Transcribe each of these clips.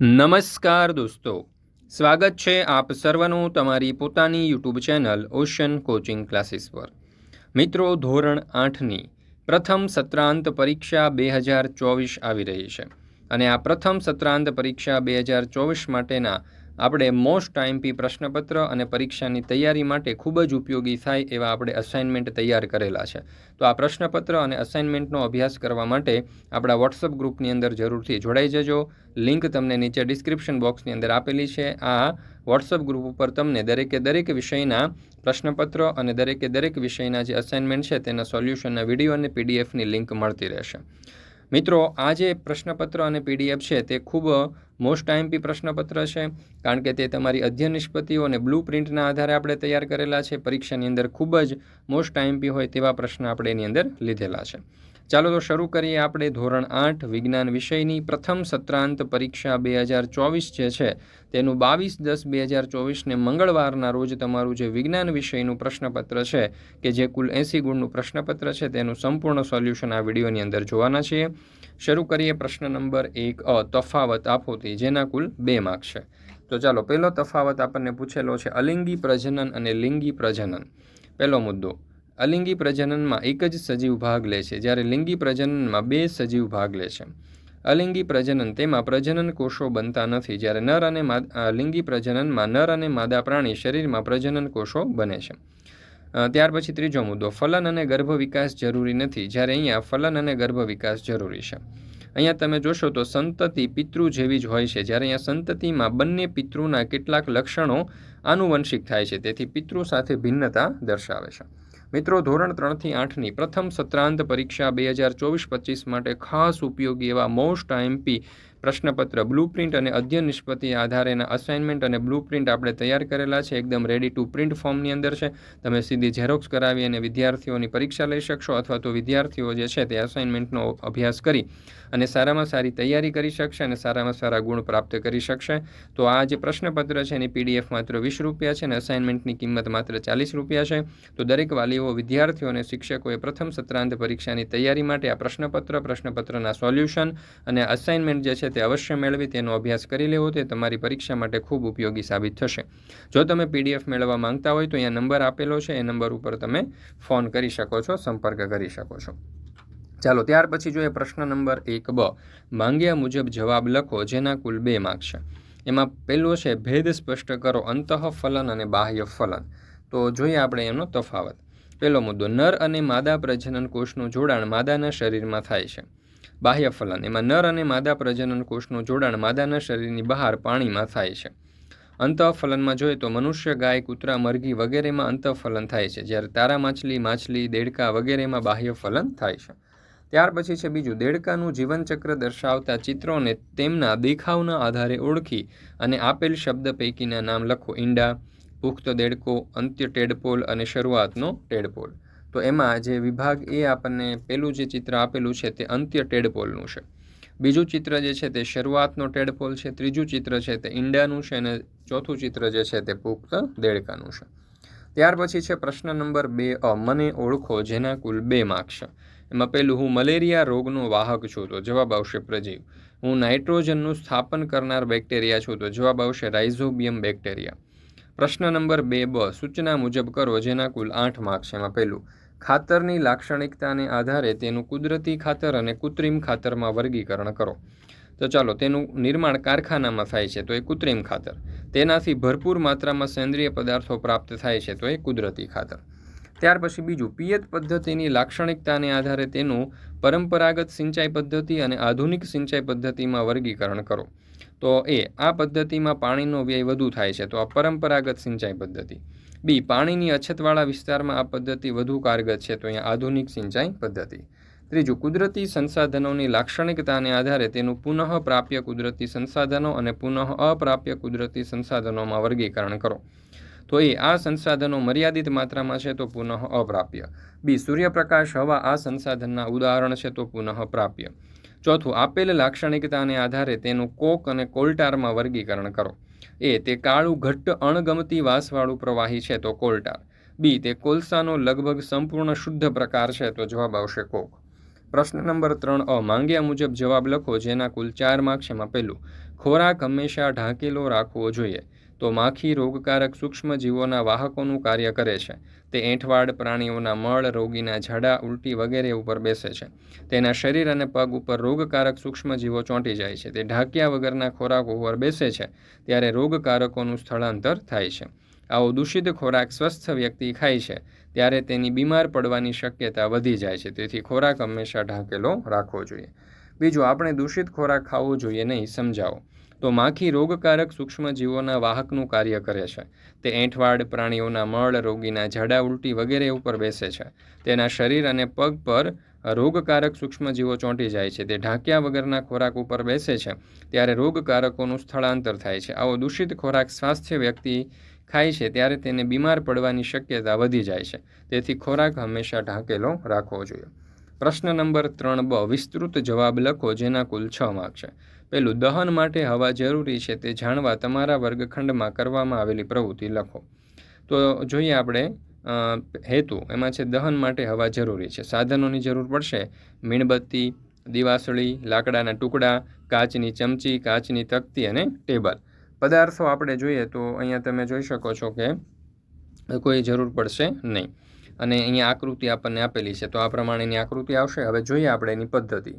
નમસ્કાર દોસ્તો. સ્વાગત છે આપ સર્વનું તમારી પોતાની YouTube channel ocean coaching classes પર. મિત્રો, ધોરણ આઠની પ્રથમ સત્રાંત પરીક્ષા બે હજાર ચોવીસ આવી રહી છે. અને આ પ્રથમ સત્રાંત પરીક્ષા બે હજાર ચોવીસ માટેના આપણે મોસ્ટ ટાઈમપી પ્રશ્નપત્ર અને પરીક્ષાની તૈયારી માટે ખૂબ જ ઉપયોગી થાય એવા આપણે અસાઇનમેન્ટ તૈયાર કરેલા છે. તો આ પ્રશ્નપત્ર અને અસાઇનમેન્ટનો અભ્યાસ કરવા માટે આપણા વોટ્સઅપ ગ્રુપની અંદર જરૂરથી જોડાઈ જજો. લિંક તમને નીચે ડિસ્ક્રિપ્શન બોક્સની અંદર આપેલી છે. આ વોટ્સઅપ ગ્રુપ ઉપર તમને દરેકે દરેક વિષયના પ્રશ્નપત્ર અને દરેકે દરેક વિષયના જે અસાઇનમેન્ટ છે તેના સોલ્યુશનના વીડિયો અને પીડીએફની લિંક મળતી રહેશે. મિત્રો, આ જે પ્રશ્નપત્ર અને પીડીએફ છે, તે ખૂબ મોસ્ટ ટાઈમપી પ્રશ્નપત્ર છે, કારણ કે તે તમારી અધ્યયન નિષ્પત્તિઓ અને બ્લુ પ્રિન્ટના આધારે આપણે તૈયાર કરેલા છે. પરીક્ષાની અંદર ખૂબ જ મોસ્ટ ટાઈમપી હોય તેવા પ્રશ્ન આપણે એની અંદર લીધેલા છે. ચાલો તો શરૂ કરીએ આપણે ધોરણ આઠ, વિજ્ઞાન વિષયની. પ્રથમ સત્રાંત પરીક્ષા બે હજાર ચોવીસ જે છે, તેનું બાવીસ દસ બે હજાર ચોવીસને મંગળવારના રોજ તમારું જે વિજ્ઞાન વિષયનું પ્રશ્નપત્ર છે, કે જે કુલ એંસી ગુણનું પ્રશ્નપત્ર છે, તેનું સંપૂર્ણ સોલ્યુશન આ વિડીયોની અંદર જોવાના છીએ. શરૂ કરીએ પ્રશ્ન નંબર એક, અ, તફાવત આપોતી, જેના કુલ બે માર્ક છે. તો ચાલો, પહેલો તફાવત આપણને પૂછેલો છે, અલિંગી પ્રજનન અને લિંગી પ્રજનન. પહેલો મુદ્દો અલિંગી પ્રજનનમાં એક જ સજીવ ભાગ લે છે, જ્યારે લિંગી પ્રજનનમાં બે સજીવ ભાગ લે છે. અલિંગી પ્રજનન તેમાં પ્રજનન કોષો બનતા નથી, જ્યારે નર અને લિંગી પ્રજનનમાં નર અને માદા પ્રાણી શરીરમાં પ્રજનન કોષો બને છે. ત્યાર પછી ત્રીજો મુદ્દો, ફલન અને ગર્ભ વિકાસ જરૂરી નથી, જ્યારે અહીંયા ફલન અને ગર્ભ વિકાસ જરૂરી છે. અહીંયા તમે જોશો તો સંતતિ પિતૃ જેવી જ હોય છે, જ્યારે અહીંયા સંતતિમાં બંને પિતૃના કેટલાક લક્ષણો આનુવંશિક થાય છે, તેથી પિતૃ સાથે ભિન્નતા દર્શાવે છે. મિત્રો, ધોરણ ત્રણથી આઠની પ્રથમ સત્રાંત પરીક્ષા બે હજાર ચોવીસ પચીસ માટે ખાસ ઉપયોગી એવા મોસ્ટ આઈએમપી પ્રશ્નપત્ર બ્લુપ્રિન્ટ અને અધ્યયન નિષ્પતિ આધારેના અસાઇનમેન્ટ અને બ્લુપ્રિન્ટ આપણે તૈયાર કરેલા છે. એકદમ રેડી ટુ પ્રિન્ટ ફોર્મની અંદર છે. તમે સીધી ઝેરોક્સ કરાવી અને વિદ્યાર્થીઓની પરીક્ષા લઈ શકશો અથવા તો વિદ્યાર્થીઓ જે છે તે અસાઇનમેન્ટનો અભ્યાસ કરી અને સારામાં સારી તૈયારી કરી શકશે અને સારામાં સારા ગુણ પ્રાપ્ત કરી શકશે. તો આ જે પ્રશ્નપત્ર છે એની પીડીએફ માત્ર વીસ રૂપિયા છે અને અસાઇનમેન્ટની કિંમત માત્ર ચાલીસ રૂપિયા છે. તો દરેક વાલીઓ, વિદ્યાર્થીઓ અને શિક્ષકોએ પ્રથમ સત્રાંત પરીક્ષાની તૈયારી માટે આ પ્રશ્નપત્ર, પ્રશ્નપત્રના સોલ્યુશન અને અસાઇનમેન્ટ જે છે તે અવશ્ય મેળવી, તેનો અભ્યાસ કરી લેવો, તે તમારી પરીક્ષા માટે ખૂબ ઉપયોગી સાબિત થશે. જો તમે પીડીએફ મેળવવા માંગતા હોય, તો અહીંયા નંબર આપેલો છે. એ નંબર ઉપર તમે ફોન કરી શકો છો, સંપર્ક કરી શકો છો. ચાલો, ત્યાર પછી જોઈએ પ્રશ્ન નંબર એક બ. માંગ્યા મુજબ જવાબ લખો, જેના કુલ બે માર્ક છે. એમાં પહેલો છે, ભેદ સ્પષ્ટ કરો અંતઃ ફલન અને બાહ્ય ફલન તો જોઈએ આપણે એનો તફાવત. પહેલો મુદ્દો, નર અને માદા પ્રજનન કોષનું જોડાણ માદાના શરીરમાં થાય છે. બાહ્ય ફલન. એમાં નર અને માદા પ્રજનન કોષનું જોડાણ માદાના શરીરની બહાર પાણીમાં થાય છે. અંતઃફલનમાં જોઈએ તો મનુષ્ય, ગાય, કૂતરા, મરઘી વગેરેમાં અંતઃફલન થાય છે. જ્યારે તારા માછલી માછલી, દેડકા વગેરેમાં બાહ્ય ફલન થાય છે. ત્યાર પછી છે બીજું, દેડકાનું જીવનચક્ર દર્શાવતા ચિત્રોને તેમના દેખાવના આધારે ઓળખી અને આપેલ શબ્દ પૈકીના નામ લખો. ઈંડા, પુખ્ત દેડકો અંત્ય ટેડપોલ અને શરૂઆતનો ટેડપોલ. તો એમાં જે વિભાગ એ આપણને પેલું જે ચિત્ર આપેલું છે તે અંત્ય ટેડપોલનું છે. બીજું ચિત્ર જે છે તે શરૂઆતનો ટેડપોલ છે, ત્રીજું ચિત્ર છે તે ઈંડાનું છે અને ચોથું ચિત્ર જે છે તે પુખ્ત દેડકાનું છે. ત્યાર પછી છે પ્રશ્ન નંબર બે, અ, મને ઓળખો જેના કુલ બે માર્ક છે. એમાં પહેલું, હું મલેરિયા રોગનો વાહક છું, તો જવાબ આવશે પ્રજીવ. હું નાઇટ્રોજનનું સ્થાપન કરનાર બેક્ટેરિયા છું, તો જવાબ આવશે રાઇઝોબિયમ બેક્ટેરિયા. પ્રશ્ન નંબર બે, બ, સૂચના મુજબ કરો જેના કુલ આઠ માર્ક છે એમાં પહેલું. ખાતરની લાક્ષણિકતાને આધારે તેનું કુદરતી ખાતર અને કૃત્રિમ ખાતરમાં વર્ગીકરણ કરો. તો ચાલો, તેનું નિર્માણ કારખાનામાં થાય છે, તો એ કૃત્રિમ ખાતર. તેનાથી ભરપૂર માત્રામાં સેન્દ્રિય પદાર્થો પ્રાપ્ત થાય છે, તો એ કુદરતી ખાતર. ત્યાર પછી બીજું, પિયત પદ્ધતિની લાક્ષણિકતાને આધારે તેનું પરંપરાગત સિંચાઈ પદ્ધતિ અને આધુનિક સિંચાઈ પદ્ધતિમાં વર્ગીકરણ કરો. તો એ, આ પદ્ધતિમાં પાણીનો વ્યય વધુ થાય છે, તો આ પરંપરાગત સિંચાઈ પદ્ધતિ. બી, પાણીની અછતવાળા વિસ્તારમાં આ પદ્ધતિ વધુ કારગર છે તો અહીંયા આધુનિક સિંચાઈ પદ્ધતિ. ત્રીજું, કુદરતી સંસાધનોની લાક્ષણિકતાને આધારે તેનું પુનઃ પ્રાપ્ય કુદરતી સંસાધનો અને પુનઃ અપ્રાપ્ય કુદરતી સંસાધનોમાં વર્ગીકરણ કરો. તો એ, આ સંસાધનો મર્યાદિત માત્રામાં છે તો પુનઃ અપ્રાપ્ય બી, સૂર્યપ્રકાશ, હવા આ સંસાધનના ઉદાહરણ છે તો પુનઃ પ્રાપ્ય ચોથું, આપેલ લાક્ષણિકતાને આધારે તેનું કોક અને કોલ્ટારમાં વર્ગીકરણ કરો. એ તે કાળું ઘટ્ટ અણગમતી વાસવાળું પ્રવાહી છે તો કોલ્ટાર. બી તે કોલસાનો લગભગ સંપૂર્ણ શુદ્ધ પ્રકાર છે તો જવાબ આવશે કોક. પ્રશ્ન નંબર ત્રણ અ માંગ્યા મુજબ જવાબ લખો જેના કુલ ચાર માર્ક્સ એમાં પહેલું. ખોરાક હંમેશા ઢાંકેલો રાખવો જોઈએ. તો માખી રોગકારક સૂક્ષ્મજીવોના વાહકોનું કાર્ય કરે છે. તે એંઠવાડ પ્રાણીઓના મળ, રોગીના ઝાડા, ઉલટી વગેરે ઉપર બેસે છે. તેના શરીર અને પગ ઉપર રોગકારક સૂક્ષ્મજીવો ચોંટી જાય છે. તે ઢાંક્યા વગરના ખોરાક ઉપર બેસે છે ત્યારે રોગકારકોનું સ્થળાંતર થાય છે. આવો દૂષિત ખોરાક સ્વસ્થ વ્યક્તિ ખાય છે ત્યારે તેની બીમાર પડવાની શક્યતા વધી જાય છે. તેથી ખોરાક હંમેશા ઢાંકેલો રાખવો જોઈએ. બીજું, આપણે દૂષિત ખોરાક ખાવો જોઈએ નહીં, સમજાવો. તો માખી રોગકારક સૂક્ષ્મજીવોના વાહકનું કાર્ય કરે છે. તે એંઠવાડ, પ્રાણીઓના મળ, રોગીના ઝાડા, ઉલટી વગેરે ઉપર બેસે છે. તેના શરીર અને પગ પર રોગકારક સૂક્ષ્મજીવો ચોંટી જાય છે. તે ઢાંક્યા વગરના ખોરાક ઉપર બેસે છે. ત્યારે રોગકારકોનું સ્થળાંતર થાય છે. આવો દૂષિત ખોરાક સ્વાસ્થ્ય વ્યક્તિ ખાય છે ત્યારે તેને બીમાર પડવાની શક્યતા વધી જાય છે. તેથી ખોરાક હંમેશા ઢાંકેલો રાખવો જોઈએ. પ્રશ્ન નંબર ત્રણ બ, વિસ્તૃત જવાબ લખો જેના કુલ છ માર્ક છે. પહેલું, દહન માટે હવા જરૂરી છે તે જાણવા તમારા વર્ગખંડમાં કરવામાં આવેલી પ્રવૃત્તિ લખો. તો જોઈએ આપણે હેતુ, એમાં છે દહન માટે હવા જરૂરી છે. સાધનોની જરૂર પડશે મીણબત્તી, દિવાસળી, લાકડાના ટુકડા, કાચની ચમચી, કાચની તકતી અને ટેબલ. પદાર્થો આપણે જોઈએ તો અહીંયા તમે જોઈ શકો છો કે કોઈ જરૂર પડશે નહીં. અને અહીંયા આકૃતિ આપણને આપેલી છે. તો આ પ્રમાણેની આકૃતિ આવશે. હવે જોઈએ આપણે એની પદ્ધતિ.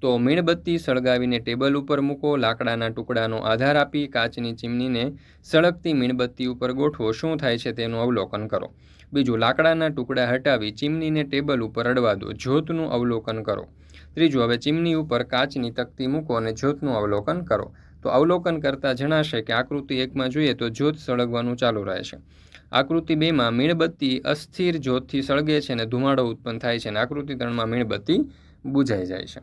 તો મીણબત્તી સળગાવીને ટેબલ ઉપર મૂકો, લાકડાના ટુકડાનો આધાર આપી, કાચની ચીમનીને સળગતી મીણબત્તી ઉપર ગોઠવો. શું થાય છે તેનું અવલોકન કરો. બીજું, લાકડાના ટુકડા હટાવી ચીમનીને ટેબલ ઉપર અડવા દો. જ્યોતનું અવલોકન કરો. ત્રીજું, હવે ચીમની ઉપર કાચની તકતી મૂકો અને જ્યોતનું અવલોકન કરો. તો અવલોકન કરતાં જણાશે કે આકૃતિ એકમાં જોઈએ તો જ્યોત સળગવાનું ચાલુ રહે છે. આકૃતિ બેમાં મીણબત્તી અસ્થિર જ્યોતથી સળગે છે અને ધુમાડો ઉત્પન્ન થાય છે અને આકૃતિ ત્રણમાં મીણબત્તી બુઝાઈ જાય છે.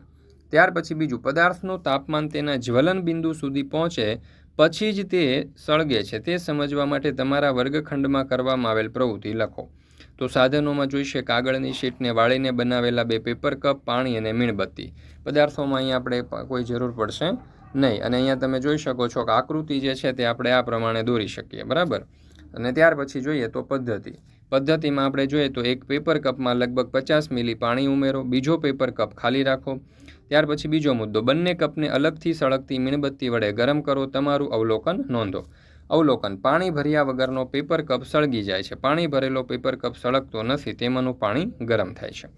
ત્યાર પછી બીજું, પદાર્થનું તાપમાન તેના જ્વલન બિંદુ સુધી પહોંચે પછી જ તે સળગે છે. તે સમજવા માટે તમારા વર્ગખંડમાં કરવામાં આવેલ પ્રવૃત્તિ લખો. તો સાધનોમાં જોઈશે કાગળની શીટને વાળીને બનાવેલા બે પેપર કપ, પાણી અને મીણબત્તી. પદાર્થોમાં અહીંયા આપણે કોઈ જરૂર પડશે નહીં, અને અહીંયા તમે જોઈ શકો છો કે આકૃતિ જે છે તે આપણે આ પ્રમાણે દોરી શકીએ, બરાબર? અને ત્યાર પછી જોઈએ તો પદ્ધતિ. પદ્ધતિમાં આપણે જોઈએ તો એક પેપર કપમાં લગભગ પચાસ મિલી પાણી ઉમેરો, બીજો પેપર કપ ખાલી રાખો. ત્યાર પછી બીજો મુદ્દો, બંને કપને અલગથી સળગતી મીણબત્તી વડે ગરમ કરો, તમારું અવલોકન નોંધો. અવલોકન, પાણી ભર્યા વગરનો પેપર કપ સળગી જાય છે. પાણી ભરેલો પેપર કપ સળગતો નથી, તેમાંનું પાણી ગરમ થાય છે.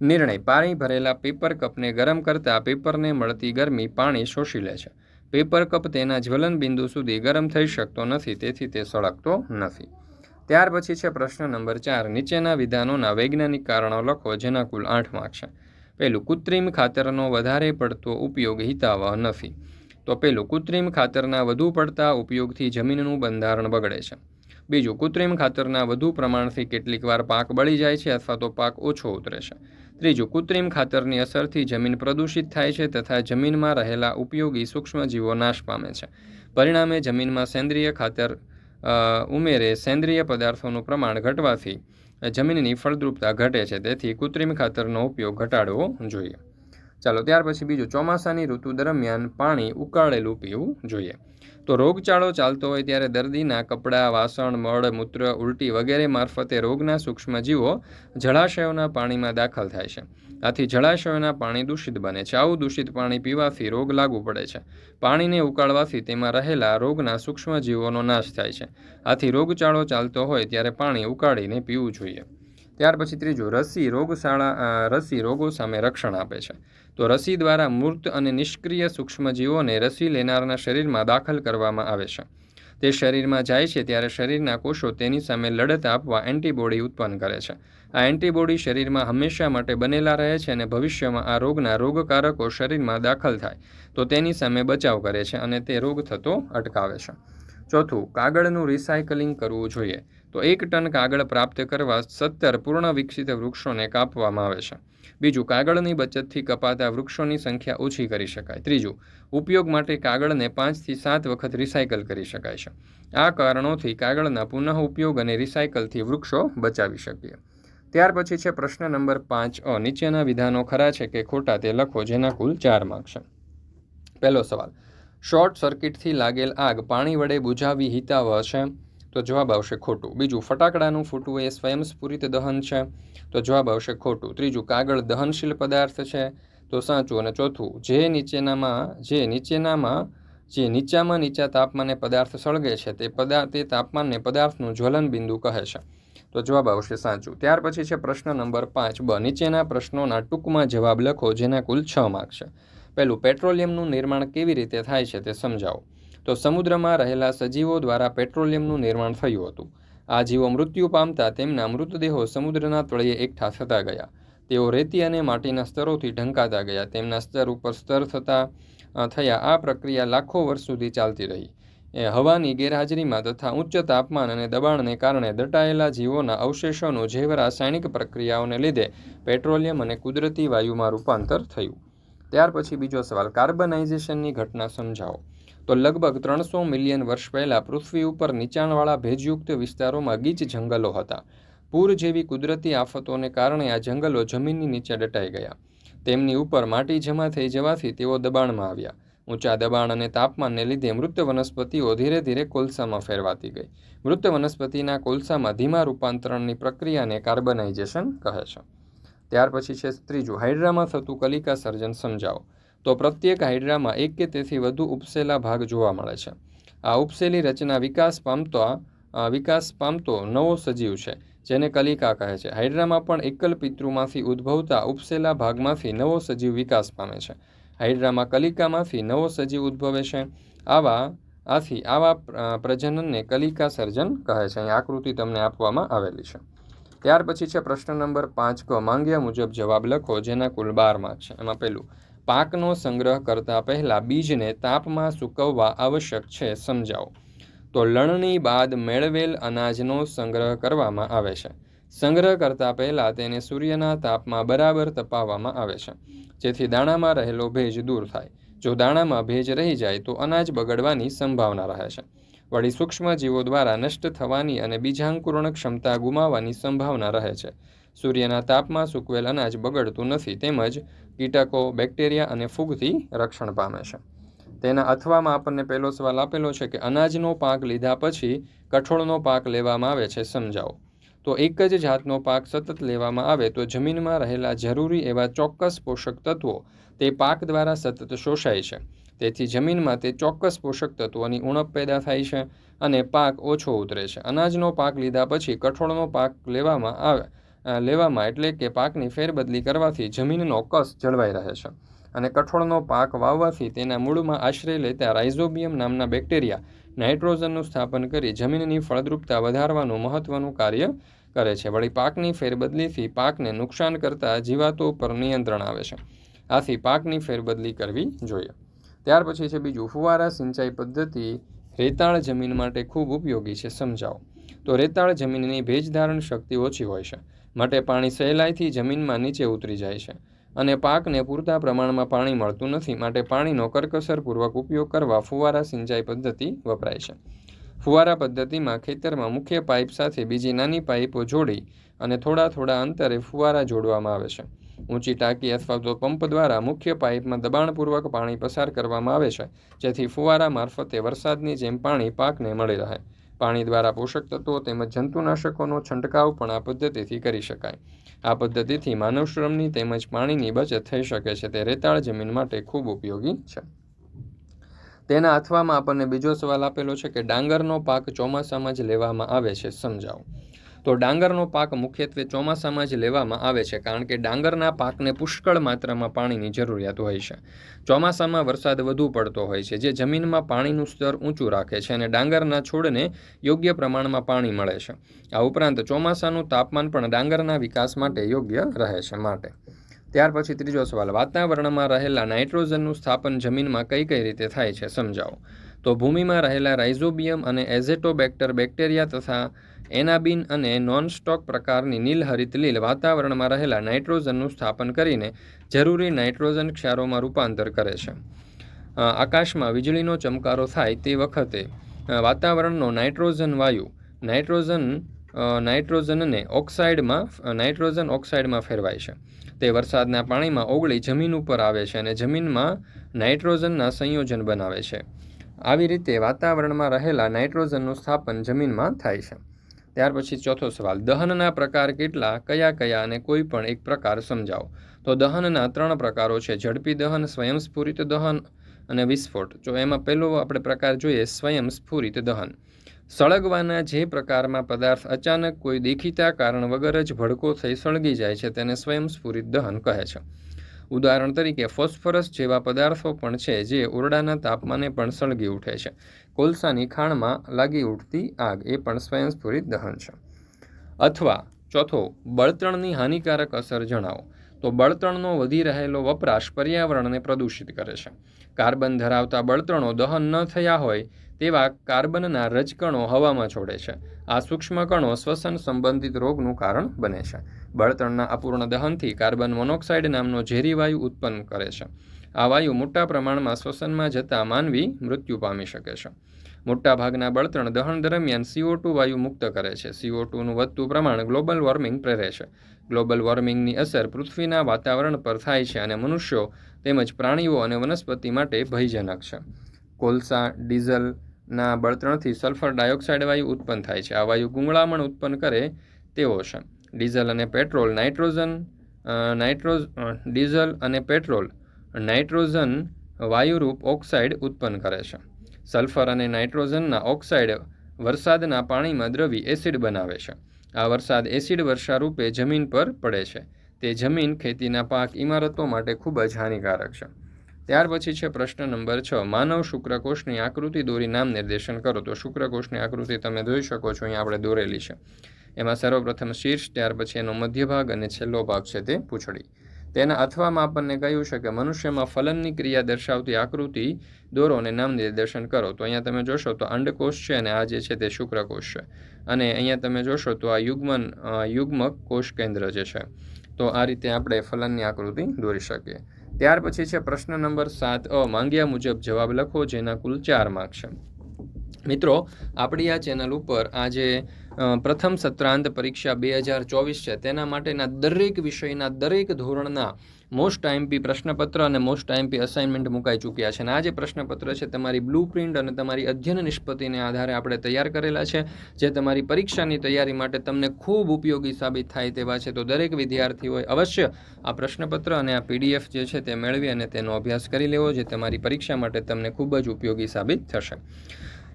નિર્ણય પાણી ભરેલા પેપર કપને ગરમ કરતાં પેપરને મળતી ગરમી પાણી શોષી લે છે. પેપર કપ તેના જ્વલન બિંદુ સુધી ગરમ થઈ શકતો નથી, તેથી તે સળગતો નથી. ત્યાર પછી છે પ્રશ્ન નંબર ચાર. નીચેના વિધાનોના વૈજ્ઞાનિક કારણો લખો જેના કુલ આઠ માર્ક છે. પહેલું, કૃત્રિમ ખાતરનો વધારે પડતો ઉપયોગ હિતાવહ નથી. તો પેલું કૃત્રિમ ખાતરના વધુ પડતા ઉપયોગથી જમીનનું બંધારણ બગડે છે. બીજું, કૃત્રિમ ખાતરના વધુ પ્રમાણથી કેટલીક વાર પાક બળી જાય છે અથવા તો પાક ઓછો ઉતરે છે. ત્રીજું, કૃત્રિમ ખાતરની અસરથી જમીન પ્રદૂષિત થાય છે તથા જમીનમાં રહેલા ઉપયોગી સૂક્ષ્મજીવો નાશ પામે છે. પરિણામે જમીનમાં સેન્દ્રિય ખાતર ઉમેરે સેન્દ્રિય પદાર્થોનું પ્રમાણ ઘટવાથી જમીનની ફળદ્રુપતા ઘટે છે. તેથી કૃત્રિમ ખાતરનો ઉપયોગ ઘટાડવો જોઈએ. ચાલો, ત્યાર પછી બીજું, ચોમાસાની ઋતુ દરમિયાન પાણી ઉકાળેલું પીવું જોઈએ. તો રોગચાળો ચાલતો હોય ત્યારે દર્દીના કપડાં, વાસણ, મળ, મૂત્ર, ઉલટી વગેરે મારફતે રોગના સૂક્ષ્મજીવો જળાશયોના પાણીમાં દાખલ થાય છે. આથી જળાશયોના પાણી દૂષિત બને છે. આવું દૂષિત પાણી પીવાથી રોગ લાગુ પડે છે. પાણીને ઉકાળવાથી તેમાં રહેલા રોગના સૂક્ષ્મજીવોનો નાશ થાય છે. આથી રોગચાળો ચાલતો હોય ત્યારે પાણી ઉકાળીને પીવું જોઈએ. ત્યાર પછી ત્રીજું, રસી રોગશાળા રસી રોગો સામે રક્ષણ આપે છે. તો રસી દ્વારા મૂર્ત અને નિષ્ક્રિય સૂક્ષ્મજીવોને રસી લેનારના શરીરમાં દાખલ કરવામાં આવે છે. તે શરીરમાં જાય છે ત્યારે શરીરના કોષો તેની સામે લડત આપવા એન્ટીબોડી ઉત્પન્ન કરે છે. આ એન્ટીબોડી શરીરમાં હંમેશા માટે બનેલા રહે છે અને ભવિષ્યમાં આ રોગના રોગકારકો શરીરમાં દાખલ થાય, તો તેની સામે બચાવ કરે છે અને તે રોગ થતો અટકાવે છે. ચોથું, કાગળનું રિસાયકલિંગ કરવું જોઈએ. તો એક ટન કાગળ પ્રાપ્ત કરવા સત્તર પૂર્ણ વિકસિત વૃક્ષોને કાપવામાં આવે છે. બીજું, કાગળની બચતથી કપાતા વૃક્ષોની સંખ્યા ઓછી કરી શકાય. ત્રીજું, ઉપયોગ માટે કાગળને પાંચથી સાત વખત રિસાયકલ કરી શકાય છે. આ કારણોથી કાગળના પુનઃ ઉપયોગ અને રિસાયકલથી વૃક્ષો બચાવી શકીએ. ત્યાર પછી છે પ્રશ્ન નંબર પાંચ અ. નીચેના વિધાનો ખરા છે કે ખોટા તે લખો જેના કુલ ચાર માર્ક છે. પહેલો સવાલ, શોર્ટ સર્કિટથી લાગેલ આગ પાણી વડે બુઝાવી હિતાવહ છે? તો જવાબ આવશે ખોટું. બીજું, ફટાકડાનું ફૂટવું એ સ્વયંસ્ફુરિત દહન છે. તો જવાબ આવશે ખોટું. ત્રીજું, કાગળ દહનશીલ પદાર્થ છે. તો સાચું અને ચોથું, જે નીચેનામાં જે નીચેનામાં, જે નીચામાં નીચા તાપમાને પદાર્થ સળગે છે, તે પદાર્થ તે તાપમાનને પદાર્થનું જ્વલન બિંદુ કહે છે. તો જવાબ આવશે સાચું. ત્યાર પછી છે પ્રશ્ન નંબર પાંચ, બ, નીચેના પ્રશ્નોના ટૂંકમાં જવાબ લખો જેના કુલ છ માર્ક છે. પહેલું, પેટ્રોલિયમનું નિર્માણ કેવી રીતે થાય છે તે સમજાવો. તો સમુદ્રમાં રહેલા સજીવો દ્વારા પેટ્રોલિયમનું નિર્માણ થયું હતું. આ જીવો મૃત્યુ પામતા તેમના મૃતદેહો સમુદ્રના તળિયે એકઠા થતા ગયા. તેઓ રેતી અને માટીના સ્તરોથી ઢંકાતા ગયા. તેમના સ્તર ઉપર સ્તર થતા થયા. આ પ્રક્રિયા લાખો વર્ષ સુધી ચાલતી રહી. એ હવાની ગેરહાજરીમાં તથા ઉચ્ચ તાપમાન અને દબાણને કારણે દટાયેલા જીવોના અવશેષોનું જૈવ રાસાયણિક પ્રક્રિયાઓને લીધે પેટ્રોલિયમ અને કુદરતી વાયુમાં રૂપાંતર થયું. ત્યાર પછી બીજો સવાલ, કાર્બનાઇઝેશનની ઘટના સમજાવો. તો લગભગ ત્રણસો મિલિયન વર્ષ પહેલાં પૃથ્વી ઉપર નીચાણવાળા ભેજયુક્ત વિસ્તારોમાં ગીચ જંગલો હતા. પૂર જેવી કુદરતી આફતોને કારણે આ જંગલો જમીનની નીચે દટાઈ ગયા. તેમની ઉપર માટી જમા થઈ જવાથી તેઓ દબાણમાં આવ્યા. ઊંચા દબાણ અને તાપમાનને લીધે મૃત વનસ્પતિઓ ધીરે ધીરે કોલસામાં ફેરવાતી ગઈ. મૃત વનસ્પતિના કોલસામાં ધીમા રૂપાંતરણની પ્રક્રિયાને કાર્બનાઇઝેશન કહે છે. ત્યાર પછી છે ત્રીજું, હાઇડ્રામાં થતું કલિકા સર્જન સમજાવો. તો પ્રત્યેક હાઇડ્રામાં એક કે તેથી વધુ ઉપસેલા ભાગ જોવા મળે છે. આ ઉપસેલી રચના વિકાસ પામતા વિકાસ પામતો નવો સજીવ છે, જેને કલિકા કહે છે. હાઇડ્રામાં પણ એકલ પિતૃમાંથી ઉદ્ભવતા ઉપસેલા ભાગમાંથી નવો સજીવ વિકાસ પામે છે. હાઇડ્રામાં કલિકામાંથી નવો સજીવ ઉદ્ભવે છે. આવા, આથી આવા પ્રજનનને કલિકા સર્જન કહે છે. અહીં આકૃતિ તમને આપવામાં આવેલી છે. ત્યાર પછી છે પ્રશ્ન નંબર પાંચ ક. માંગ્યા મુજબ જવાબ લખો, જેના કુલ બાર માર્ક છે. એમાં પહેલું પાકનો સંગ્રહ કરતા પહેલાં બીજને તાપમાં સૂકવવા આવશ્યક છે, સમજાવો. તો લણણી બાદ મેળવેલ અનાજનો સંગ્રહ કરવામાં આવે છે. સંગ્રહ કરતાં પહેલાં તેને સૂર્યના તાપમાં બરાબર તપાવવામાં આવે છે. જેથી દાણામાં રહેલો ભેજ દૂર થાય. જો દાણામાં ભેજ રહી જાય, તો અનાજ બગડવાની સંભાવના રહે છે. વળી સૂક્ષ્મજીવો દ્વારા નષ્ટ થવાની અને બીજાંકુરણ ક્ષમતા ગુમાવવાની સંભાવના રહે છે. સૂર્યના તાપમાં સૂકવેલ અનાજ બગડતું નથી, તેમજ કીટકો, બેક્ટેરિયા અને ફૂગથી રક્ષણ પામે છે. તેના અથવામાં આપણને પહેલો સવાલ આપેલો છે કે અનાજનો પાક લીધા પછી કઠોળનો પાક લેવામાં આવે છે સમજાવો. તો એક જ જાતનો પાક સતત લેવામાં આવે તો જમીનમાં રહેલા જરૂરી એવા ચોક્કસ પોષક તત્વો તે પાક દ્વારા સતત શોષાય છે. તેથી જમીનમાં તે ચોક્કસ પોષક તત્વોની ઉણપ પેદા થાય છે અને પાક ઓછો ઉતરે છે. અનાજનો પાક લીધા પછી કઠોળનો પાક લેવામાં આવે લેવામાં એટલે કે પાકની ફેરબદલી કરવાથી જમીનનો કસ જળવાઈ રહે છે અને કઠોળનો પાક વાવવાથી તેના મૂળમાં આશ્રય લેતા રાઇઝોબિયમ નામના બેક્ટેરિયા નાઇટ્રોજનનું સ્થાપન કરી જમીનની ફળદ્રુપતા વધારવાનું મહત્વનું કાર્ય કરે છે. વળી પાકની ફેરબદલીથી પાકને નુકસાન કરતા જીવાતો પર નિયંત્રણ આવે છે. આથી પાકની ફેરબદલી કરવી જોઈએ. ત્યાર પછી છે બીજું, ફુવારા સિંચાઈ પદ્ધતિ રેતાળ જમીન માટે ખૂબ ઉપયોગી છે. સમજાવો. તો રેતાળ જમીનની ભેજધારણ શક્તિ ઓછી હોય છે. માટે પાણી સહેલાઈથી જમીનમાં નીચે ઉતરી જાય છે અને પાકને પૂરતા પ્રમાણમાં પાણી મળતું નથી માટે પાણીનો કરકસરપૂર્વક ઉપયોગ કરવા ફુવારા સિંચાઈ પદ્ધતિ વપરાય છે. ફુવારા પદ્ધતિમાં ખેતરમાં મુખ્ય પાઇપ સાથે બીજી નાની પાઇપો જોડી અને થોડા થોડા અંતરે ફુવારા જોડવામાં આવે છે. ઊંચી ટાંકી અથવા તો પંપ દ્વારા મુખ્ય પાઇપમાં દબાણપૂર્વક પાણી પસાર કરવામાં આવે છે, જેથી ફુવારા મારફતે વરસાદની જેમ પાણી પાકને મળી રહે. પાણી દ્વારા પોષક તત્વો તેમજ જંતુનાશકોનો છંટકાવ પણ આ પદ્ધતિથી કરી શકાય. આ પદ્ધતિથી માનવ શ્રમની તેમજ પાણીની બચત થઈ શકે છે. તે રેતાળ જમીન માટે ખૂબ ઉપયોગી છે. તેના અથવામાં આપણને બીજો સવાલ આપેલો છે કે ડાંગરનો પાક ચોમાસામાં જ લેવામાં આવે છે. સમજાવો. તો ડાંગરનો પાક મુખ્યત્વે ચોમાસામાં જ લેવામાં આવે છે, કારણ કે ડાંગરના પાકને પુષ્કળ માત્રામાં પાણીની જરૂરિયાત હોય છે. ચોમાસામાં વરસાદ વધુ પડતો હોય છે, જે જમીનમાં પાણીનું સ્તર ઊંચું રાખે છે અને ડાંગરના છોડને યોગ્ય પ્રમાણમાં પાણી મળે છે. આ ઉપરાંત ચોમાસાનું તાપમાન પણ ડાંગરના વિકાસ માટે યોગ્ય રહે છે માટે. ત્યાર પછી ત્રીજો સવાલ, વાતાવરણમાં રહેલા નાઇટ્રોજનનું સ્થાપન જમીનમાં કઈ કઈ રીતે થાય છે સમજાવો? તો ભૂમિમાં રહેલા રાઇઝોબિયમ અને એઝેટોબેક્ટર બેક્ટેરિયા તથા એનાબિન અને નોનસ્ટોક પ્રકારની નીલહરિત લીલ વાતાવરણમાં રહેલા નાઇટ્રોજનનું સ્થાપન કરીને જરૂરી નાઇટ્રોજન ક્ષારોમાં રૂપાંતર કરે છે. આકાશમાં વીજળીનો ચમકારો થાય તે વખતે વાતાવરણનો નાઇટ્રોજન વાયુ, નાઇટ્રોજન નાઇટ્રોજનને ઓક્સાઇડમાં નાઇટ્રોજન ઓક્સાઇડમાં ફેરવાય છે. તે વરસાદના પાણીમાં ઓગળી જમીન ઉપર આવે છે અને જમીનમાં નાઇટ્રોજનના સંયોજન બનાવે છે. આવી રીતે વાતાવરણમાં રહેલા નાઇટ્રોજનનું સ્થાપન જમીનમાં થાય છે. ત્યાર પછી ચોથો સવાલ, દહનના પ્રકાર કેટલા, કયા કયા અને કોઈ પણ એક પ્રકાર સમજાવો. તો દહનના ત્રણ પ્રકારો છે, ઝડપી દહન, સ્વયંસ્ફુરિત દહન અને વિસ્ફોટ. જો એમાં પહેલો આપણે પ્રકાર જોઈએ, સ્વયંસ્ફુરિત દહન. સળગવાના જે પ્રકારમાં પદાર્થ અચાનક કોઈ દેખીતા કારણ વગર જ ભડકો થઈ સળગી જાય છે, તેને સ્વયંસ્ફુરિત દહન કહે છે. ઉદાહરણ તરીકે, ફોસ્ફરસ જેવા પદાર્થો પણ છે જે ઓરડાના તાપમાને પણ સળગી ઉઠે છે. કોલસાની ખાણમાં લાગી ઉઠતી આગ એ પણ સ્વયંસ્ફુરિત દહન છે. અથવા, ચોથો, બળતણની હાનિકારક અસર જણાવો. તો બળતણનો વધી રહેલો વપરાશ પર્યાવરણને પ્રદૂષિત કરે છે. કાર્બન ધરાવતા બળતણો દહન ન થયા હોય તેવા કાર્બનના રજકણો હવામાં છોડે છે. આ સૂક્ષ્મ કણો શ્વસન સંબંધિત રોગનું કારણ બને છે. બળતણના અપૂર્ણ દહનથી કાર્બન મોનોક્સાઇડ નામનો ઝેરી વાયુ ઉત્પન્ન કરે છે. આ વાયુ મોટા પ્રમાણમાં શ્વસનમાં જતા માનવી મૃત્યુ પામી શકે છે. મોટાભાગના બળતણ દહન દરમિયાન સીઓ ટુ વાયુ મુક્ત કરે છે. સીઓ ટુનું વધતું પ્રમાણ ગ્લોબલ વોર્મિંગ પ્રેરે છે. ગ્લોબલ વોર્મિંગની અસર પૃથ્વીના વાતાવરણ પર થાય છે અને મનુષ્યો તેમજ પ્રાણીઓ અને વનસ્પતિ માટે ભયજનક છે. કોલસા ડીઝલના બળતણથી સલ્ફર ડાયોક્સાઇડ વાયુ ઉત્પન્ન થાય છે. આ વાયુ ગુંગળામણ ઉત્પન્ન કરે તેવો છે. ડીઝલ અને પેટ્રોલ, નાઇટ્રોજન નાઇટ્રોજ ડીઝલ અને પેટ્રોલ, નાઇટ્રોજન વાયુરૂપ ઓક્સાઇડ ઉત્પન્ન કરે છે. સલ્ફર અને નાઇટ્રોજનના ઓક્સાઇડ વરસાદના પાણીમાં દ્રવી એસિડ બનાવે છે. આ વરસાદ એસિડ વર્ષા રૂપે જમીન પર પડે છે. તે જમીન ખેતીના પાક ઇમારતો માટે ખૂબ જ હાનિકારક છે. ત્યાર પછી છે પ્રશ્ન નંબર છ. માનવ શુક્રકોષની આકૃતિ દોરી નામ નિર્દેશન કરો. તો શુક્રકોષની આકૃતિ તમે જોઈ શકો છો, અહીંયા આપણે દોરેલી છે. એમાં સર્વપ્રથમ શીર્ષ, ત્યાર પછી એનો મધ્ય ભાગ અને છેલ્લો ભાગ છે તે પૂંછડી. તેના અથવામાં આપણને કહ્યું છે કે મનુષ્યમાં ફલનની ક્રિયા દર્શાવતી આકૃતિ, દોરો અને નામ નિર્દેશન કરો. તો અહીંયા તમે જોશો તો અંડકોષ છે અને આ જે છે તે શુક્રકોષ છે. અને અહીંયા તમે જોશો તો આ યુગ્મન યુગ્મક કોષ કેન્દ્ર જે છે, તો આ રીતે આપણે ફલનની આકૃતિ દોરી શકીએ. ત્યાર પછી છે પ્રશ્ન નંબર સાત અ, માંગ્યા મુજબ જવાબ લખો જેના કુલ ચાર માર્ક છે. મિત્રો, આપણી આ ચેનલ ઉપર આજે પ્રથમ સત્રાંત પરીક્ષા બે હજાર ચોવીસ છે. તેના માટેના દરેક વિષયના દરેક ધોરણના મોસ્ટ આઈએમપી પ્રશ્નપત્ર અને મોસ્ટ આઈએમપી અસાઇનમેન્ટ મુકાઈ ચૂક્યા છે. અને આ જે પ્રશ્નપત્ર છે, તમારી બ્લુ પ્રિન્ટ અને તમારી અધ્યયન નિષ્પત્તિને આધારે આપણે તૈયાર કરેલા છે. જે તમારી પરીક્ષાની તૈયારી માટે તમને ખૂબ ઉપયોગી સાબિત થાય તેવા છે. તો દરેક વિદ્યાર્થીઓએ અવશ્ય આ પ્રશ્નપત્ર અને આ પીડીએફ જે છે, તે મેળવી અને તેનો અભ્યાસ કરી લેવો, જે તમારી પરીક્ષા માટે તમને ખૂબ જ ઉપયોગી સાબિત થશે.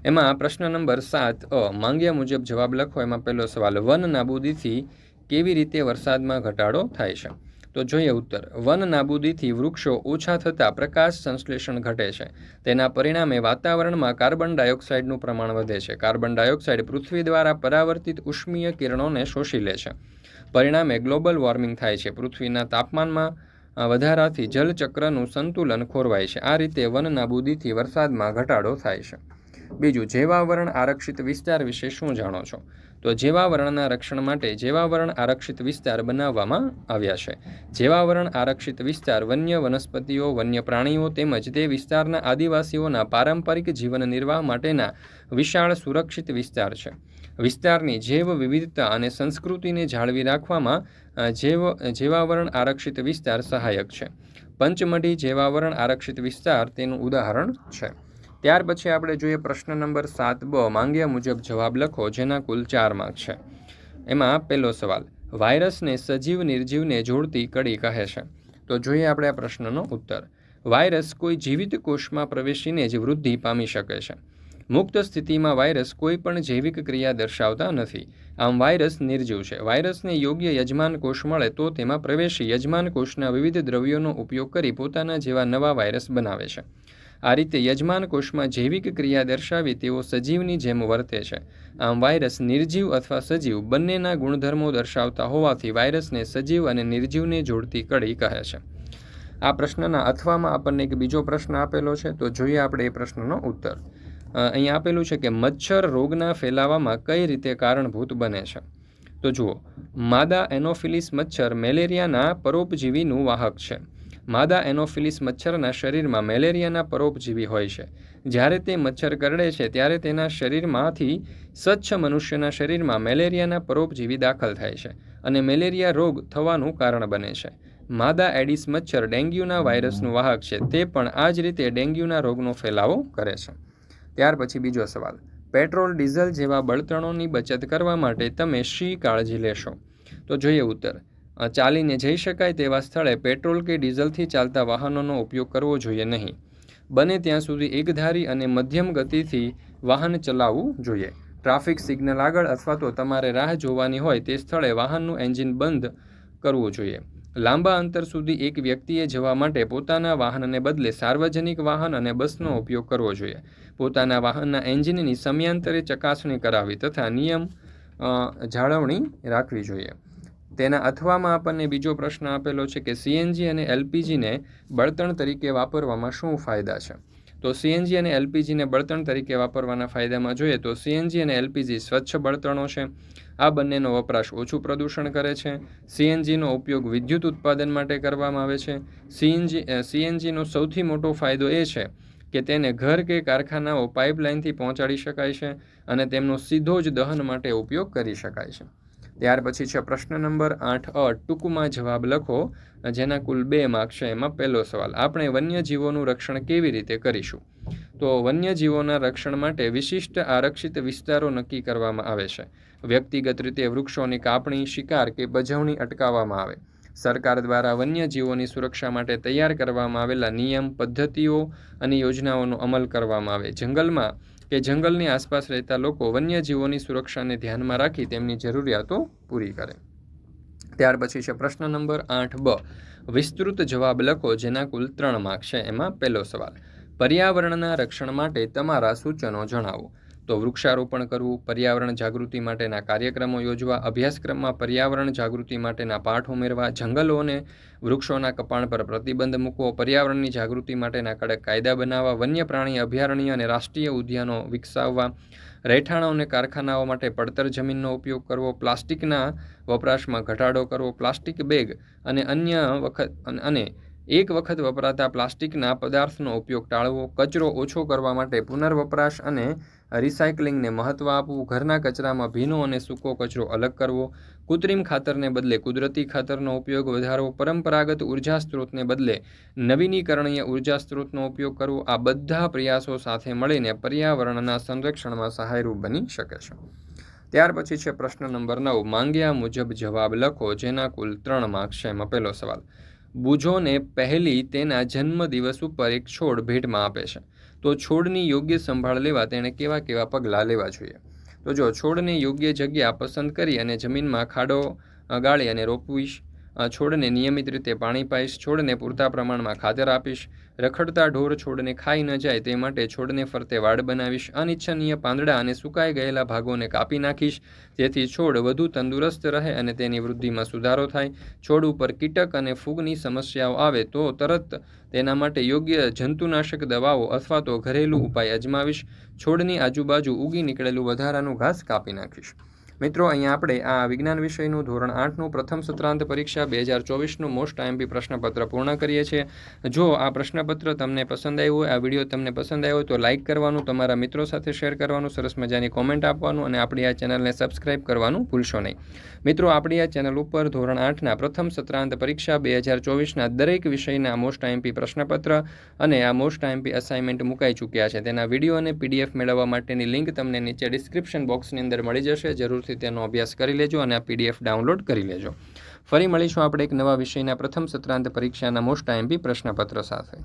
એમાં પ્રશ્ન નંબર સાત, અ, માંગ્યા મુજબ જવાબ લખો. એમાં પહેલો સવાલ, વન નાબૂદીથી કેવી રીતે વરસાદમાં ઘટાડો થાય છે? તો જોઈએ ઉત્તર. વન નાબૂદીથી વૃક્ષો ઓછા થતાં પ્રકાશ સંશ્લેષણ ઘટે છે. તેના પરિણામે વાતાવરણમાં કાર્બન ડાયોક્સાઇડનું પ્રમાણ વધે છે. કાર્બન ડાયોક્સાઇડ પૃથ્વી દ્વારા પરાવર્તિત ઉષ્મીય કિરણોને શોષી લે છે. પરિણામે ગ્લોબલ વોર્મિંગ થાય છે. પૃથ્વીના તાપમાનમાં વધારાથી જલચક્રનું સંતુલન ખોરવાય છે. આ રીતે વન નાબૂદીથી વરસાદમાં ઘટાડો થાય છે. બીજું, જેવાવરણ આરક્ષિત વિસ્તાર વિશે શું જાણો છો? તો જેવાવરણના રક્ષણ માટે જેવાવરણ આરક્ષિત વિસ્તાર બનાવવામાં આવ્યા છે. જેવાવરણ આરક્ષિત વિસ્તાર વન્ય વનસ્પતિઓ, વન્ય પ્રાણીઓ તેમજ તે વિસ્તારના આદિવાસીઓના પારંપરિક જીવન નિર્વાહ માટેના વિશાળ સુરક્ષિત વિસ્તાર છે. વિસ્તારની જૈવ વિવિધતા અને સંસ્કૃતિને જાળવી રાખવામાં જેવ, જેવાવરણ આરક્ષિત વિસ્તાર સહાયક છે. પંચમઢી જેવાવરણ આરક્ષિત વિસ્તાર તેનું ઉદાહરણ છે. ત્યાર પછી આપણે જોઈએ પ્રશ્ન નંબર સાત બ. માંગ્યા મુજબ જવાબ લખો, જેના કુલ ચાર માર્ક છે. એમાં પહેલો સવાલ, વાયરસને સજીવ નિર્જીવને જોડતી કડી કહે છે. તો જોઈએ આપણે આ પ્રશ્નનો ઉત્તર. વાયરસ કોઈ જીવિત કોષમાં પ્રવેશીને જ વૃદ્ધિ પામી શકે છે. મુક્ત સ્થિતિમાં વાયરસ કોઈ પણ જૈવિક ક્રિયા દર્શાવતા નથી. આમ વાયરસ નિર્જીવ છે. વાયરસને યોગ્ય યજમાન કોષ મળે તો તેમાં પ્રવેશી યજમાન કોષના વિવિધ દ્રવ્યોનો ઉપયોગ કરી પોતાના જેવા નવા વાયરસ બનાવે છે. આ રીતે યજમાન કોષમાં જૈવિક ક્રિયા દર્શાવી તેઓ સજીવની જેમ વર્તે છે. આમ વાયરસ નિર્જીવ અથવા સજીવ બંનેના ગુણધર્મો દર્શાવતા હોવાથી વાયરસને સજીવ અને નિર્જીવને જોડતી કડી કહે છે. આ પ્રશ્નના અથવામાં આપણને એક બીજો પ્રશ્ન આપેલો છે, તો જોઈએ આપણે એ પ્રશ્નનો ઉત્તર. અહીં આપેલું છે કે મચ્છર રોગના ફેલાવામાં કઈ રીતે કારણભૂત બને છે? તો જુઓ, માદા એનોફિલિસ મચ્છર મેલેરિયાના પરોપજીવીનું વાહક છે. માદા એનોફિલિસ મચ્છરના શરીરમાં મેલેરિયાના પરોપજીવી હોય છે. જ્યારે તે મચ્છર કરડે છે, ત્યારે તેના શરીરમાંથી સ્વચ્છ મનુષ્યના શરીરમાં મેલેરિયાના પરોપજીવી દાખલ થાય છે અને મેલેરિયા રોગ થવાનું કારણ બને છે. માદા એડિસ મચ્છર ડેન્ગ્યુના વાયરસનું વાહક છે, તે પણ આ જ રીતે ડેન્ગ્યુના રોગનો ફેલાવો કરે છે. ત્યાર પછી બીજો સવાલ. પેટ્રોલ, ડીઝલ જેવા બળતણોની બચત કરવા માટે તમે શી કાળજી લેશો? તો જોઈએ ઉત્તર. ચાલીને જઈ શકાય તેવા સ્થળે પેટ્રોલ કે ડીઝલથી ચાલતા વાહનોનો ઉપયોગ કરવો જોઈએ નહીં. બને ત્યાં સુધી એકધારી અને મધ્યમ ગતિથી વાહન ચલાવવું જોઈએ. ટ્રાફિક સિગ્નલ આગળ અથવા તો તમારે રાહ જોવાની હોય તે સ્થળે વાહનનું એન્જિન બંધ કરવું જોઈએ. લાંબા અંતર સુધી એક વ્યક્તિએ જવા માટે પોતાના વાહનને બદલે સાર્વજનિક વાહન અને બસનો ઉપયોગ કરવો જોઈએ. પોતાના વાહનના એન્જિનની સમયાંતરે ચકાસણી કરાવવી તથા નિયમ જાળવણી રાખવી જોઈએ. તેના અથવામાં આપણને બીજો પ્રશ્ન આપેલો છે કે સીએનજી અને એલપીજીને બળતણ તરીકે વાપરવામાં શું ફાયદા છે? તો સીએનજી અને એલપીજીને બળતણ તરીકે વાપરવાના ફાયદામાં જોઈએ તો સીએનજી અને એલપીજી સ્વચ્છ બળતણો છે. આ બંનેનો વપરાશ ઓછું પ્રદૂષણ કરે છે. સીએનજીનો ઉપયોગ વિદ્યુત ઉત્પાદન માટે કરવામાં આવે છે. સીએનજી સીએનજીનો સૌથી મોટો ફાયદો એ છે કે તેને ઘર કે કારખાનાઓ પાઇપલાઇનથી પહોંચાડી શકાય છે અને તેમનો સીધો જ દહન માટે ઉપયોગ કરી શકાય છે. ત્યાર પછી છે પ્રશ્ન નંબર આઠ અ ટૂંકમાં જવાબ લખો, જેના કુલ બે માર્ક છે એમાં પહેલો સવાલ, આપણે વન્યજીવોનું રક્ષણ કેવી રીતે કરીશું? તો વન્યજીવોના રક્ષણ માટે વિશિષ્ટ આરક્ષિત વિસ્તારો નક્કી કરવામાં આવે છે. વ્યક્તિગત રીતે વૃક્ષોની કાપણી, શિકાર કે બજવણી અટકાવવામાં આવે. સરકાર દ્વારા વન્યજીવોની સુરક્ષા માટે તૈયાર કરવામાં આવેલા નિયમ, પદ્ધતિઓ અને યોજનાઓનો અમલ કરવામાં આવે. જંગલમાં કે જંગલની આસપાસ રહેતા લોકો વન્યજીવોની સુરક્ષાને ધ્યાનમાં રાખી તેમની જરૂરિયાતો પૂરી કરે. ત્યાર પછી છે પ્રશ્ન નંબર આઠ બ. વિસ્તૃત જવાબ લખો જેના કુલ ત્રણ માર્ક છે. એમાં પહેલો સવાલ, પર્યાવરણના રક્ષણ માટે તમારા સૂચનો જણાવો. તો વૃક્ષારોપણ કરવું, પર્યાવરણ જાગૃતિ માટેના કાર્યક્રમો યોજવા, અભ્યાસક્રમમાં પર્યાવરણ જાગૃતિ માટેના પાઠ ઉમેરવા, જંગલોને વૃક્ષોના કપાણ પર પ્રતિબંધ મૂકવો, પર્યાવરણની જાગૃતિ માટેના કડક કાયદા બનાવવા વન્ય પ્રાણી અભયારણ્ય અને રાષ્ટ્રીય ઉદ્યાનો વિકસાવવા, રહેઠાણો અને કારખાનાઓ માટે પડતર જમીનનો ઉપયોગ કરવો, પ્લાસ્ટિકના વપરાશમાં ઘટાડો કરવો, પ્લાસ્ટિક બેગ અને અન્ય વખત અને એક વખત વપરાતા પ્લાસ્ટિકના પદાર્થનો ઉપયોગ ટાળવો, કચરો ઓછો કરવા માટે પુનર્વપરાશ અને રિસાયકલિંગને મહત્ત્વ આપવું, ઘરના કચરામાં ભીનો અને સૂકો કચરો અલગ કરવો, કૃત્રિમ ખાતરને બદલે કુદરતી ખાતરનો ઉપયોગ વધારવો, પરંપરાગત ઊર્જા સ્ત્રોતને બદલે નવીનીકરણીય ઊર્જા સ્ત્રોતનો ઉપયોગ કરવો, આ બધા પ્રયાસો સાથે મળીને પર્યાવરણના સંરક્ષણમાં સહાયરૂપ બની શકે છે. ત્યાર પછી છે પ્રશ્ન નંબર નવ, માંગ્યા મુજબ જવાબ લખો, જેના કુલ ત્રણ માર્ક્સ છે એમાં પહેલો સવાલ. બુજોને પહેલી તેના જન્મદિવસ ઉપર એક છોડ ભેટમાં આપે છે. તો છોડની યોગ્ય સંભાળ લેવા તેણે કેવા કેવા પગલાં લેવા જોઈએ? તો જો છોડને યોગ્ય જગ્યા પસંદ કરી અને જમીનમાં ખાડો ગાળી અને રોપવીશ છોડને નિયમિત રીતે પાણી પાઈશ, છોડને પૂરતા પ્રમાણમાં ખાતર આપીશ રખડતા ઢોર છોડને ખાઈ ન જાય તે માટે છોડને ફરતે વાડ બનાવીશ. અનિચ્છનીય પાંદડા અને સુકાઈ ગયેલા ભાગોને કાપી નાખીશ. જેથી છોડ વધુ તંદુરસ્ત રહે અને તેની વૃદ્ધિમાં સુધારો થાય. છોડ ઉપર કીટક અને ફૂગની સમસ્યાઓ આવે તો તરત તેના માટે યોગ્ય જંતુનાશક દવાઓ અથવા તો ઘરેલું ઉપાય અજમાવીશ. છોડની આજુબાજુ ઉગી નીકળેલું વધારાનું ઘાસ કાપી નાખીશ. મિત્રો, અહીંયા આપણે આ વિજ્ઞાન વિષયનું ધોરણ આઠનું પ્રથમ સત્રાંત પરીક્ષા બે હજાર ચોવીસનું મોસ્ટ આઈએમપી પ્રશ્નપત્ર પૂર્ણ કરીએ છીએ. જો આ પ્રશ્નપત્ર તમને પસંદ આવ્યું હોય, આ વીડિયો તમને પસંદ આવ્યો હોય, તો લાઇક કરવાનું, તમારા મિત્રો સાથે શેર કરવાનું, સરસ મજાની કોમેન્ટ આપવાનું અને આપણી આ ચેનલને સબસ્ક્રાઇબ કરવાનું ભૂલશો નહીં. મિત્રો, આપણી આ ચેનલ ઉપર ધોરણ આઠના પ્રથમ સત્રાંત પરીક્ષા બે હજાર ચોવીસના દરેક વિષયના મોસ્ટ આઈએમપી પ્રશ્નપત્ર અને આ મોસ્ટ આઈએમપી અસાઇનમેન્ટ મુકાઈ ચૂક્યા છે. તેના વીડિયો અને પીડીએફ મેળવવા માટેની લિંક તમને નીચે ડિસ્ક્રિપ્શન બોક્સની અંદર મળી જશે. જરૂરથી તેનો અભ્યાસ કરી લેજો અને આ પીડીએફ ડાઉનલોડ કરી લેજો. ફરી મળીશું આપણે એક નવા વિષયના પ્રથમ સત્રાંત પરીક્ષાના મોસ્ટ આઈએમપી પ્રશ્નપત્ર સાથે.